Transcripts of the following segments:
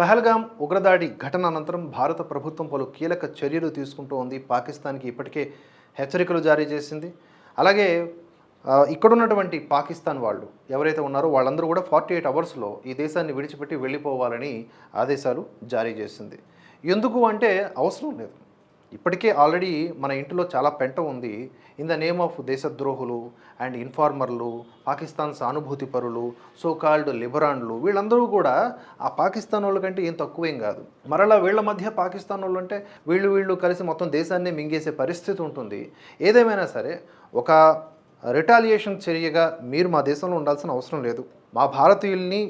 పహల్గాం ఉగ్రదాడి ఘటన అనంతరం భారత ప్రభుత్వం పలు కీలక చర్యలు తీసుకుంటూ ఉంది. పాకిస్తాన్కి ఇప్పటికే హెచ్చరికలు జారీ చేసింది. అలాగే ఇక్కడున్నటువంటి పాకిస్తాన్ వాళ్ళు ఎవరైతే ఉన్నారో వాళ్ళందరూ కూడా ఫార్టీ ఎయిట్ అవర్స్లో ఈ దేశాన్ని విడిచిపెట్టి వెళ్ళిపోవాలని ఆదేశాలు జారీ చేసింది. ఎందుకు అంటే అవసరం లేదు. ఇప్పటికే ఆల్రెడీ మన ఇంటిలో చాలా పెంట ఉంది. ఇన్ ద నేమ్ ఆఫ్ దేశద్రోహులు అండ్ ఇన్ఫార్మర్లు పాకిస్తాన్ సానుభూతి పరులు సో కాల్డ్ లిబరాన్లు వీళ్ళందరూ కూడా ఆ పాకిస్తాన్ వాళ్ళ కంటే ఏం తక్కువేం కాదు. మరలా వీళ్ళ మధ్య పాకిస్తాన్ వాళ్ళు అంటే వీళ్ళు వీళ్ళు కలిసి మొత్తం దేశాన్ని మింగేసే పరిస్థితి ఉంటుంది. ఏదేమైనా సరే ఒక రిటాలియేషన్ చర్యగా మీరు మా దేశంలో ఉండాల్సిన అవసరం లేదు. మా భారతీయుల్ని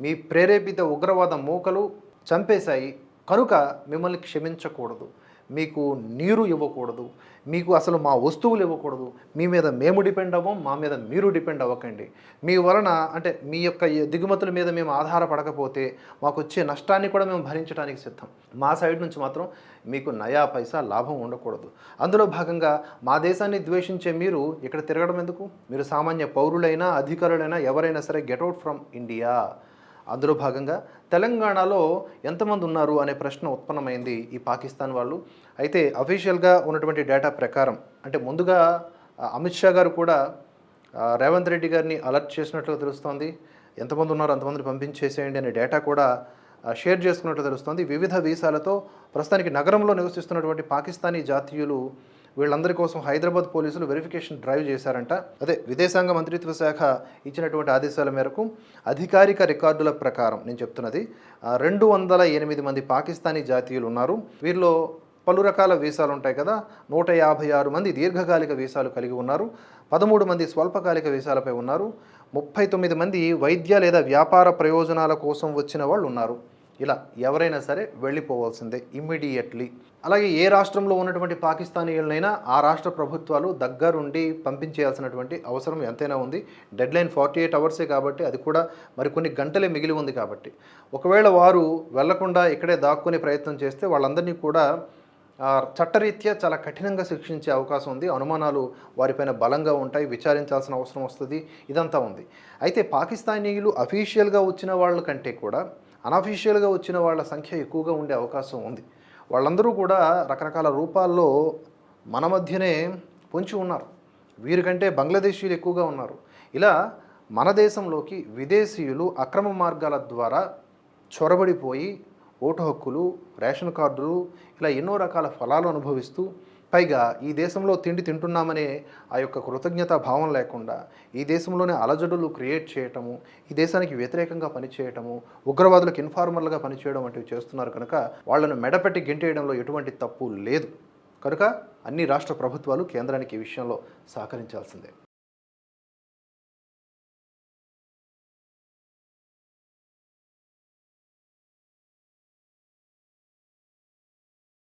మీ ప్రేరేపిత ఉగ్రవాద మూకలు చంపేశాయి. కనుక మిమ్మల్ని క్షమించకూడదు. మీకు నీరు ఇవ్వకూడదు మీకు అసలు మా వస్తువులు ఇవ్వకూడదు మీ మీద మేము డిపెండ్ అవ్వం మా మీద మీరు డిపెండ్ అవ్వకండి. మీ వలన అంటే మీ యొక్క దిగుమతుల మీద మేము ఆధారపడకపోతే మాకు వచ్చే నష్టాన్ని కూడా మేము భరించడానికి సిద్ధం. మా సైడ్ నుంచి మాత్రం మీకు నయా పైసా లాభం ఉండకూడదు. అందులో భాగంగా మా దేశాన్ని ద్వేషించే మీరు ఇక్కడ తిరగడం ఎందుకు? మీరు సామాన్య పౌరులైనా అధికారులైనా ఎవరైనా సరే గెట్అవుట్ ఫ్రమ్ ఇండియా. అందులో భాగంగా తెలంగాణలో ఎంతమంది ఉన్నారు అనే ప్రశ్న ఉత్పన్నమైంది ఈ పాకిస్తాన్ వాళ్ళు. అయితే అఫీషియల్గా ఉన్నటువంటి డేటా ప్రకారం అంటే ముందుగా అమిత్ షా గారు కూడా రేవంత్ రెడ్డి గారిని అలర్ట్ చేసినట్లు తెలుస్తోంది. ఎంతమంది ఉన్నారో అంతమందిని పంపించేసేయండి అనే డేటా కూడా షేర్ చేసుకున్నట్లు తెలుస్తోంది. వివిధ వీసాలతో ప్రస్తుతానికి నగరంలో నివసిస్తున్నటువంటి పాకిస్తానీ జాతీయులు వీళ్ళందరి కోసం హైదరాబాద్ పోలీసులు వెరిఫికేషన్ డ్రైవ్ చేశారంట. అదే విదేశాంగ మంత్రిత్వ శాఖ ఇచ్చినటువంటి ఆదేశాల మేరకు అధికారిక రికార్డుల ప్రకారం నేను చెప్తున్నది రెండు వందల ఎనిమిది మంది పాకిస్తానీ జాతీయులు ఉన్నారు. వీరిలో పలు రకాల వీసాలు ఉంటాయి కదా నూట యాభై ఆరు మంది దీర్ఘకాలిక వీసాలు కలిగి ఉన్నారు పదమూడు మంది స్వల్పకాలిక వీసాలపై ఉన్నారు ముప్పై తొమ్మిది మంది వైద్య లేదా వ్యాపార ప్రయోజనాల కోసం వచ్చిన వాళ్ళు ఉన్నారు. ఇలా ఎవరైనా సరే వెళ్ళిపోవాల్సిందే ఇమ్మీడియట్లీ. అలాగే ఏ రాష్ట్రంలో ఉన్నటువంటి పాకిస్తానీయులనైనా ఆ రాష్ట్ర ప్రభుత్వాలు దగ్గరుండి పంపించేయాల్సినటువంటి అవసరం ఎంతైనా ఉంది. డెడ్ లైన్ ఫార్టీ ఎయిట్ అవర్సే కాబట్టి అది కూడా మరికొన్ని గంటలే మిగిలి ఉంది కాబట్టి. ఒకవేళ వారు వెళ్ళకుండా ఇక్కడే దాక్కునే ప్రయత్నం చేస్తే వాళ్ళందరినీ కూడా చట్టరీత్యా చాలా కఠినంగా శిక్షించే అవకాశం ఉంది. అనుమానాలు వారిపైన బలంగా ఉంటాయి. విచారించాల్సిన అవసరం వస్తుంది. ఇదంతా ఉంది. అయితే పాకిస్తానీయులు అఫీషియల్గా వచ్చిన వాళ్ళ కంటే కూడా అనఫీషియల్గా వచ్చిన వాళ్ళ సంఖ్య ఎక్కువగా ఉండే అవకాశం ఉంది. వాళ్ళందరూ కూడా రకరకాల రూపాల్లో మన మధ్యనే పొంచి ఉన్నారు. వీరికంటే బంగ్లాదేశీయులు ఎక్కువగా ఉన్నారు. ఇలా మన దేశంలోకి విదేశీయులు అక్రమ మార్గాల ద్వారా చొరబడిపోయి ఓటు హక్కులు రేషన్ కార్డులు ఇలా ఎన్నో రకాల ఫలాలు అనుభవిస్తూ పైగా ఈ దేశంలో తిండి తింటున్నామనే ఆ యొక్క కృతజ్ఞత భావం లేకుండా ఈ దేశంలోనే అలజడులు క్రియేట్ చేయటము ఈ దేశానికి వ్యతిరేకంగా పనిచేయటము ఉగ్రవాదులకు ఇన్ఫార్మర్లుగా పనిచేయడం వంటివి చేస్తున్నారు కనుక వాళ్ళను మెడపెట్టి గెంటేయడంలో ఎటువంటి తప్పు లేదు. కనుక అన్ని రాష్ట్ర ప్రభుత్వాలు కేంద్రానికి ఈ విషయంలో సహకరించాల్సిందే.